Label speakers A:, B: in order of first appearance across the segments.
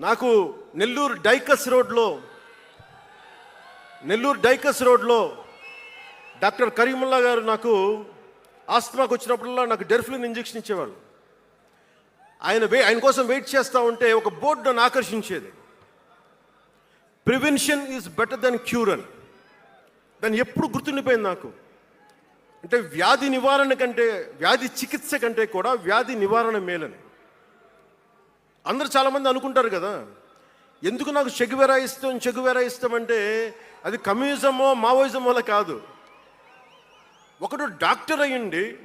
A: నాకు నెల్లూరు డైకస్ రోడ్లో నెల్లూరు డైకస్ రోడ్లో డాక్టర్ కరీముల్లా గారు నాకు ఆస్తమాకు వచ్చినప్పుడల్లా నాకు డెర్ఫ్లిన్ ఇంజెక్షన్ ఇచ్చేవాళ్ళు ఆయన వే ఆయన కోసం వెయిట్ చేస్తూ ఉంటే ఒక బోర్డు నన్ను ఆకర్షించేది. Prevention is better than cure అని. దాన్ని ఎప్పుడు గుర్తుండిపోయింది నాకు? అంటే వ్యాధి నివారణ కంటే వ్యాధి చికిత్స కంటే కూడా వ్యాధి నివారణ మేలని. అందరూ చాలామంది అనుకుంటారు కదా ఎందుకు నాకు చెగువెరా ఇష్టం చెగువెరా ఇష్టం అంటే అది కమ్యూనిజమో మావోయిజమో కాదు. ఒకడు డాక్టర్ అయ్యండి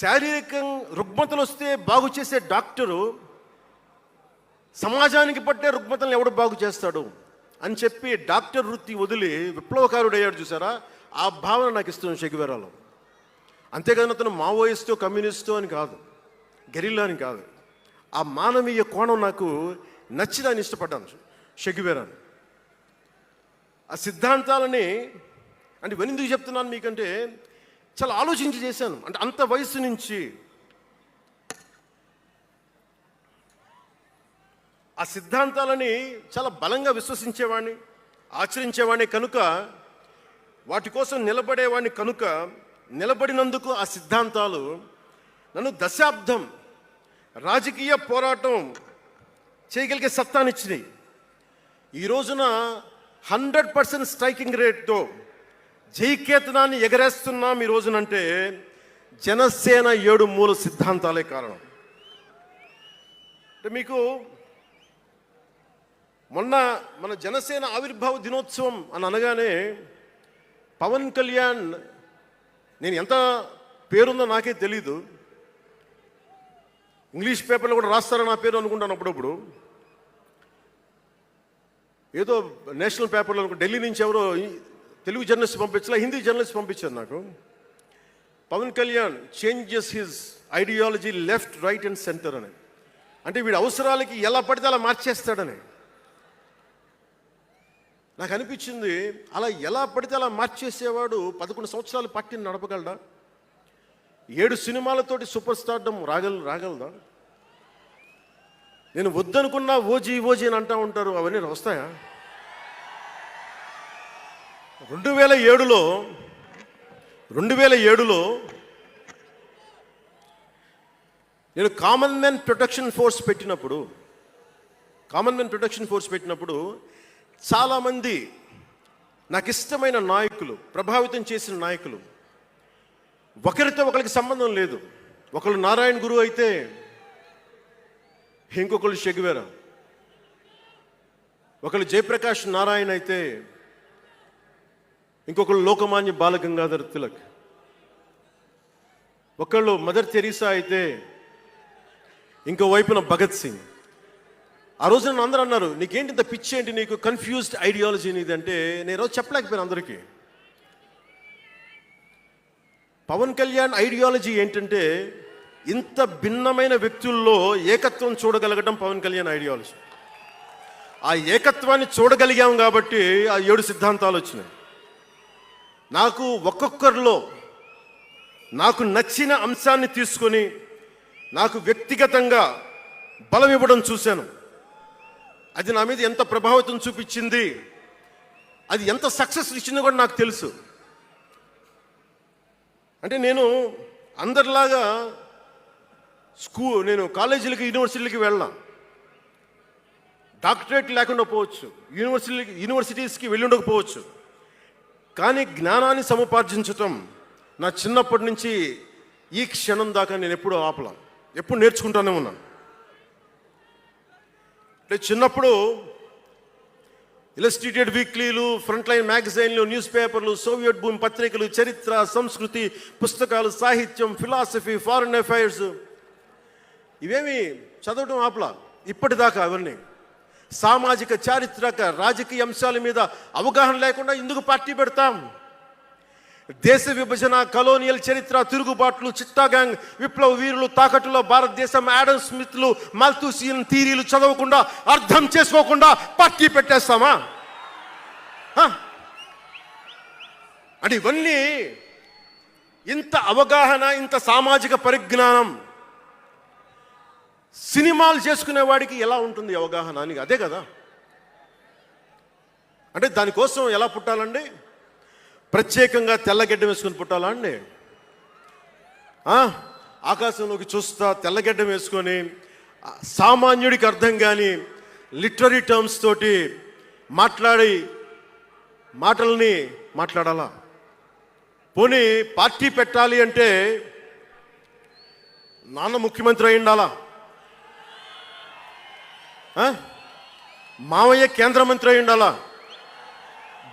A: శారీరకం రుగ్మతలు వస్తే బాగు చేసే డాక్టరు సమాజానికి పట్టే రుగ్మతలను ఎవడు బాగు చేస్తాడు అని చెప్పి డాక్టర్ వృత్తి వదిలి విప్లవకారుడు అయ్యాడు చూసారా? ఆ భావన నాకు ఇస్తుంది షెగివెరాలో. అంతేకాదు అతను మావోయిస్తో కమ్యూనిస్టో అని కాదు గెరిల్లా అని కాదు. ఆ మానవీయ కోణం నాకు నచ్చి దాన్ని ఇష్టపడ్డాను. షెగివెరాను ఆ సిద్ధాంతాలని అంటే ఇవన్నీ ఎందుకు చెప్తున్నాను మీకంటే చాలా ఆలోచించి చేశాను. అంటే అంత వయసు నుంచి ఆ సిద్ధాంతాలని చాలా బలంగా విశ్వసించేవాడిని ఆచరించేవాడిని కనుక వాటి కోసం నిలబడేవాడిని కనుక నిలబడినందుకు ఆ సిద్ధాంతాలు నన్ను దశాబ్దం రాజకీయ పోరాటం చేయగలిగే సత్తానిచ్చినాయి. ఈ రోజున హండ్రెడ్ పర్సెంట్ స్ట్రైకింగ్ రేట్తో జైకేతనాన్ని ఎగరేస్తున్నాం ఈ రోజునంటే జనసేన ఏడు మూల సిద్ధాంతాలే కారణం. అంటే మీకు మొన్న మన జనసేన ఆవిర్భావ దినోత్సవం అని అనగానే పవన్ కళ్యాణ్ నేను ఎంత పేరుందో నాకే తెలీదు. ఇంగ్లీష్ పేపర్లో కూడా రాస్తారని నా పేరు అనుకుంటాను అప్పుడప్పుడు. ఏదో నేషనల్ పేపర్లో ఢిల్లీ నుంచి ఎవరో తెలుగు జర్నలిస్ట్ పంపించలే హిందీ జర్నలిస్ట్ పంపించారు నాకు. Pawan Kalyan changes his ideology left right and centre అని. అంటే వీడి అవసరాలకి ఎలా పడితే అలా మార్చేస్తాడని. నాకు అనిపించింది అలా ఎలా పడితే అలా మార్చేసేవాడు పదకొండు సంవత్సరాలు పార్టీని నడపగలడా? ఏడు సినిమాలతోటి సూపర్ స్టార్డమ్ రాగల రాగలదా? నేను వద్దనుకున్నా ఓజీ ఓజీ అని అంటా ఉంటారు అవన్నీ వస్తాయా? రెండు వేల ఏడులో రెండు వేల ఏడులో నేను కామన్ మెన్ ప్రొటెక్షన్ ఫోర్స్ పెట్టినప్పుడు కామన్ మెన్ ప్రొటెక్షన్ ఫోర్స్ పెట్టినప్పుడు చాలామంది నాకు ఇష్టమైన నాయకులు ప్రభావితం చేసిన నాయకులు ఒకరితో ఒకరికి సంబంధం లేదు. ఒకళ్ళు నారాయణ గురువు అయితే ఇంకొకళ్ళు షెగువేరా ఒకళ్ళు జయప్రకాష్ నారాయణ అయితే ఇంకొకళ్ళు లోకమాన్య బాలగంగాధర్ తిలక్. ఒకళ్ళు మదర్ తెరీసా అయితే ఇంకో వైపున భగత్ సింగ్. ఆ రోజు నన్ను అందరూ అన్నారు నీకేంటి ఇంత పిచ్చి ఏంటి నీకు? కన్ఫ్యూజ్డ్ ఐడియాలజీ నీది అంటే నేను రోజు చెప్పలేకపోయాను అందరికీ. పవన్ కళ్యాణ్ ఐడియాలజీ ఏంటంటే ఇంత భిన్నమైన వ్యక్తుల్లో ఏకత్వం చూడగలగడం పవన్ కళ్యాణ్ ఐడియాలజీ. ఆ ఏకత్వాన్ని చూడగలిగాం కాబట్టి ఆ ఏడు సిద్ధాంతాలు వచ్చినాయి. నాకు ఒక్కొక్కరిలో నాకు నచ్చిన అంశాన్ని తీసుకొని నాకు వ్యక్తిగతంగా బలం ఇవ్వడం చూశాను. అది నా మీద ఎంత ప్రభావితం చూపించింది అది ఎంత సక్సెస్ ఇచ్చిందో కూడా నాకు తెలుసు. అంటే నేను అందరిలాగా స్కూ నేను కాలేజీలకి యూనివర్సిటీలకి వెళ్ళాం డాక్టరేట్ లేకుండా పోవచ్చు. యూనివర్సిటీ యూనివర్సిటీస్కి వెళ్ళి ఉండకపోవచ్చు కానీ జ్ఞానాన్ని సముపార్జించటం నా చిన్నప్పటి నుంచి ఈ క్షణం దాకా నేను ఎప్పుడూ ఆపలా ఎప్పుడు నేర్చుకుంటానే ఉన్నాను. అంటే చిన్నప్పుడు ఇలస్ట్రేటెడ్ వీక్లీలు ఫ్రంట్ లైన్ మ్యాగజైన్లు న్యూస్ పేపర్లు సోవియట్ భూమి పత్రికలు చరిత్ర సంస్కృతి పుస్తకాలు సాహిత్యం ఫిలాసఫీ ఫారిన్ అఫైర్స్ ఇవేమి చదవటం ఆపలా? ఇప్పటిదాకా అవన్నీ. సామాజిక చారిత్రక రాజకీయ అంశాల మీద అవగాహన లేకుండా ఎందుకు పార్టీ పెడతాం? దేశ విభజన కలోనియల్ చరిత్ర తిరుగుబాట్లు చిట్టాగాంగ్ విప్లవ వీరులు తాకట్టులో భారతదేశం యాడమ్ స్మిత్లు మాల్తూసియన్ థీరీలు చదవకుండా అర్థం చేసుకోకుండా పార్టీ పెట్టేస్తామా? అంటే ఇవన్నీ ఇంత అవగాహన ఇంత సామాజిక పరిజ్ఞానం సినిమాలు చేసుకునే వాడికి ఎలా ఉంటుంది అవగాహన అని? అదే కదా. అంటే దానికోసం ఎలా పుట్టాలండి? ప్రత్యేకంగా తెల్లగడ్డ వేసుకొని పుట్టాలా అండి? ఆకాశంలోకి చూస్తా తెల్లగడ్డ వేసుకొని సామాన్యుడికి అర్థం కాని లిటరీ టర్మ్స్ తోటి మాట్లాడి మాటల్ని మాట్లాడాలా? పోనీ పార్టీ పెట్టాలి అంటే నాన్న ముఖ్యమంత్రి అయి ఉండాలా? మావయ్య కేంద్ర మంత్రి అయి ఉండాలా?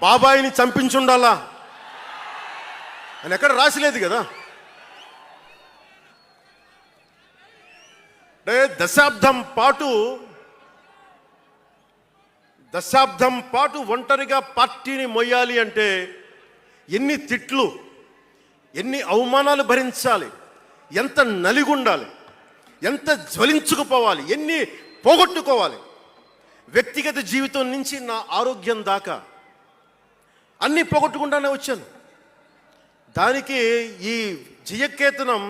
A: బాబాయిని చంపించుండాలా? అని ఎక్కడ రాసిలేదు కదా? అంటే దశాబ్దం పాటు దశాబ్దం పాటు ఒంటరిగా పార్టీని మొయ్యాలి అంటే ఎన్ని తిట్లు ఎన్ని అవమానాలు భరించాలి ఎంత నలిగుండాలి ఎంత జ్వలించుకుపోవాలి ఎన్ని పోగొట్టుకోవాలి. వ్యక్తిగత జీవితం నుంచి నా ఆరోగ్యం దాకా అన్నీ పోగొట్టుకుంటానే వచ్చాను. దానికి ఈ జయకేతనం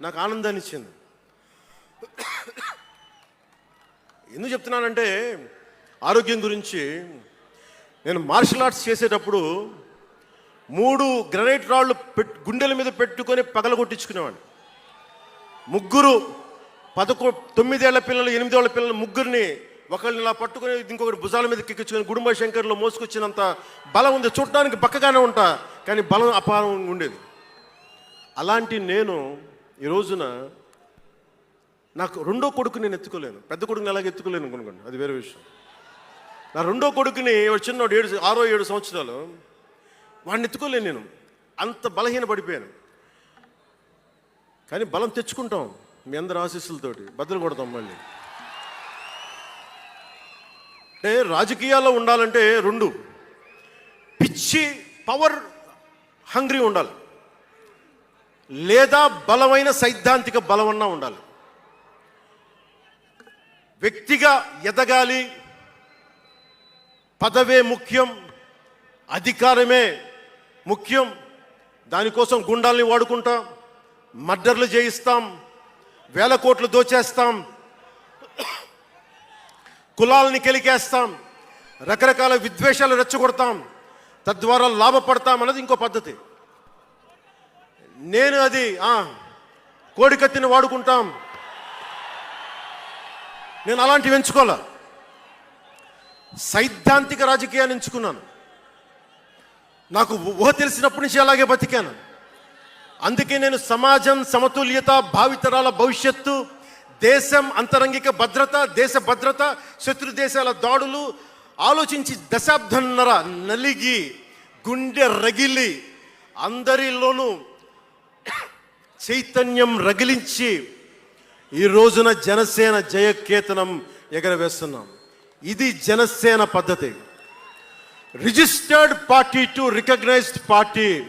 A: నాకు ఆనందాన్ని ఇచ్చింది. ఎందుకు చెప్తున్నానంటే ఆరోగ్యం గురించి నేను మార్షల్ ఆర్ట్స్ చేసేటప్పుడు మూడు గ్రనైట్ రాళ్ళు పెట్ గుండెల మీద పెట్టుకొని పగల కొట్టించుకునేవాడిని ముగ్గురు పదకొ తొమ్మిదేళ్ళ పిల్లలు ఎనిమిదేళ్ళ పిల్లలు ముగ్గురిని ఒకరిని ఇలా పట్టుకొని ఇంకొకటి భుజాల మీద కిక్కించుకొని గుడుంబ శంకర్లో మోసుకొచ్చినంత బలం ఉంది. చూడటానికి బక్కగానే ఉంటా కానీ బలం అపారం ఉండేది. అలాంటి నేను ఈ రోజున నాకు రెండో కొడుకు నేను ఎత్తుకోలేను. పెద్ద కొడుకుని ఎలాగ ఎత్తుకోలేను అనుకోండి అది వేరే విషయం. నా రెండో కొడుకుని చిన్నోడు ఏడు ఆరో ఏడు సంవత్సరాలు వాడిని ఎత్తుకోలేను నేను. అంత బలహీన పడిపోయాను. కానీ బలం తెచ్చుకుంటాం మీ అందరి ఆశీస్సులతోటి. బద్దలు కొడతాం మళ్ళీ. అంటే రాజకీయాల్లో ఉండాలంటే రెండు. పిచ్చి పవర్ హంగ్రీ ఉండాలి. లేదా బలమైన సైద్ధాంతిక బలమన్నా ఉండాలి. వ్యక్తిగా ఎదగాలి. పదవే ముఖ్యం అధికారమే ముఖ్యం. దానికోసం గుండాల్ని వాడుకుంటాం మర్డర్లు చేయిస్తాం వేల కోట్లు దోచేస్తాం కులాలని కెలికేస్తాం రకరకాల విద్వేషాలు రెచ్చగొడతాం తద్వారా లాభపడతాం అన్నది ఇంకో పద్ధతి. నేను అది కోడికత్తిని వాడుకుంటాం. నేను అలాంటివి ఎంచుకోలే సైద్ధాంతిక రాజకీయాన్ని ఎంచుకున్నాను. నాకు ఊహ తెలిసినప్పటి నుంచి అలాగే బతికాను. అందుకే నేను సమాజం సమతుల్యత భావితరాల భవిష్యత్తు దేశం అంతరంగిక భద్రత దేశ భద్రత శత్రు దేశాల దాడులు ఆలోచించి దశాబ్దన్నర నలిగి గుండె రగిలి అందరిలోనూ చైతన్యం రగిలించి ఈ రోజున జనసేన జయకేతనం ఎగరవేస్తున్నాం. ఇది జనసేన పద్ధతి. Registered party to recognised party.